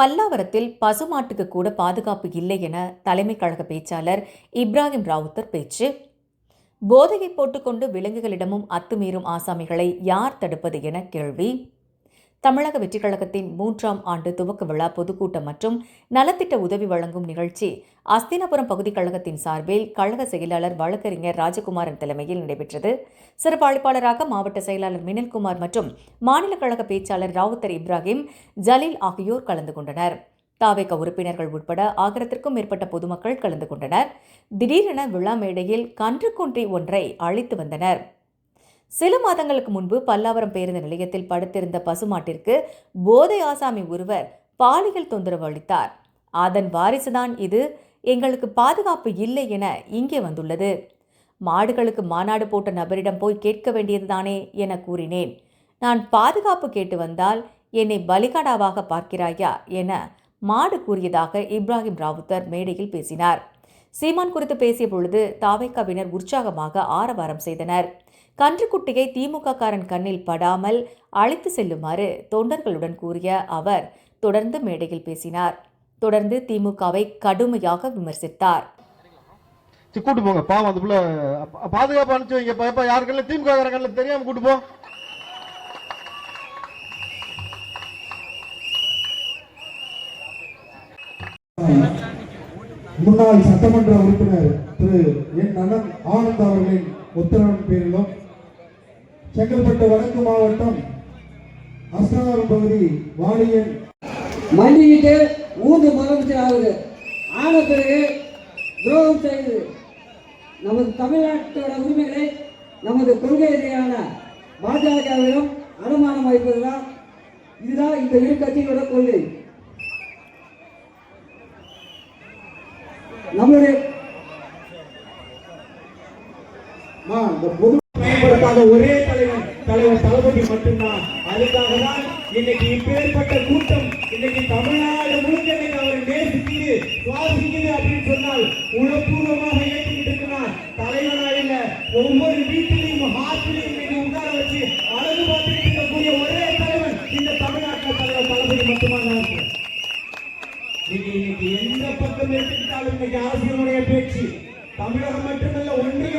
பல்லாவரத்தில் பசுமாட்டுக்கு கூட பாதுகாப்பு இல்லை என தலைமை கழக பேச்சாளர் இப்ராஹிம் ராவுத்தர் பேச்சு. போதையை போட்டுக்கொண்டு விலங்குகளிடமும் அத்துமீறும் ஆசாமிகளை யார் தடுப்பது என கேள்வி. தமிழக வெற்றிக் கழகத்தின் மூன்றாம் ஆண்டு துவக்க விழா பொதுக்கூட்டம் மற்றும் நலத்திட்ட உதவி வழங்கும் நிகழ்ச்சி அஸ்தினாபுரம் பகுதி கழகத்தின் சார்பில் கழக செயலாளர் வழக்கறிஞர் ராஜகுமாரன் தலைமையில் நடைபெற்றது. சிறப்பு அழைப்பாளராக மாவட்ட செயலாளர் மினல்குமார் மற்றும் மாநில கழக பேச்சாளர் ராவுத்தர் இப்ராஹிம் ஜலீல் ஆகியோர் கலந்து கொண்டனர். தாவேக உறுப்பினர்கள் உட்பட ஆயிரத்திற்கும் மேற்பட்ட பொதுமக்கள் கலந்து கொண்டனர். திடீரென விழா மேடையில் கன்றுக்குன்றி ஒன்றை அழைத்து வந்தனர். சில மாதங்களுக்கு முன்பு பல்லாவரம் பேருந்து நிலையத்தில் படுத்திருந்த பசுமாட்டிற்கு போதை ஆசாமி ஒருவர் பாலியல் தொந்தரவு அளித்தார். அதன் வாரிசுதான் இது. எங்களுக்கு பாதுகாப்பு இல்லை என இங்கே வந்துள்ளது. மாடுகளுக்கு மாநாடு போட்ட நபரிடம் போய் கேட்க வேண்டியதுதானே என கூறினேன். நான் பாதுகாப்பு கேட்டு வந்தால் என்னை பலிகாடாவாக பார்க்கிறாயா என மாடு கூறியதாக இப்ராஹிம் ராவுத்தர் மேடையில் பேசினார். சீமான் குறித்து பேசிய பொழுது தாவைக்காவினர் உற்சாகமாக ஆரவாரம் செய்தனர். கன்றுக்குட்டியை திமுக காரன் கண்ணில் படாமல் அழைத்து செல்லுமாறு தொண்டர்களுடன் கூறிய அவர் தொடர்ந்து மேடையில் பேசினார். தொடர்ந்து திமுகவை கடுமையாக விமர்சித்தார். கூட்டு போங்க பாவம் அந்த புள்ள பா- பாதுகாப்பா அனுப்பிச்சு வைங்க. இப்ப- இப்ப யாரு கண்ணில் திமுக காரன் கண்ணில் தெரியாம கூட்டு போ. முன்னாள் சட்டமன்ற உறுப்பினர் திரு என் அண்ணன் ஆனந்த் அவர்களின் உத்தரவின் பேரிலும் செங்கல்பட்டு வடக்கு மாவட்டம் அஸ்தானம் பகுதி வாடியன். மண்டிக்கிட்டு மூன்று முதலமைச்சர் ஆகுது ஆன பிறகு துரோகம் செய்யுது நமது தமிழ்நாட்டோட உரிமைகளை நமது கொள்கை ரீதியான பாஜகவிடம் அனுமானம் வைப்பதுதான் இதுதான் இந்த இரு கட்சிகளோட கொள்கை. நம்முடைய இந்த பொது பயன்படுத்தாத ஒரே தலைவர் தலைவர் தளபதி மட்டும்தான். அதுக்காக தான் இன்னைக்கு இப்பேற்பட்ட கூட்டம் இன்னைக்கு தமிழ்நாடு முழுக்க இன்னைக்கு அவர் நேசிக்குது சுவாசிக்குது அப்படின்னு சொன்னால் உணர்வுபூர்வமாக ஏற்றுக்கிட்டு இருக்கிறார். தலைவனா இல்ல ஒவ்வொரு வீட்டிலையும் ஹாஸ்டலையும் இன்னைக்கு உட்கார வச்சு அழகு பார்த்துட்டு இருக்கக்கூடிய ஒரே தலைவன் இந்த தமிழ்நாட்டில் தலைவர் தளபதி மட்டும்தான் இருக்கு. நீங்க இன்னைக்கு எந்த பக்கம் எடுத்துக்கிட்டாலும் இன்னைக்கு அரசியலுடைய பேச்சு தமிழகம் மட்டுமல்ல ஒன்றிய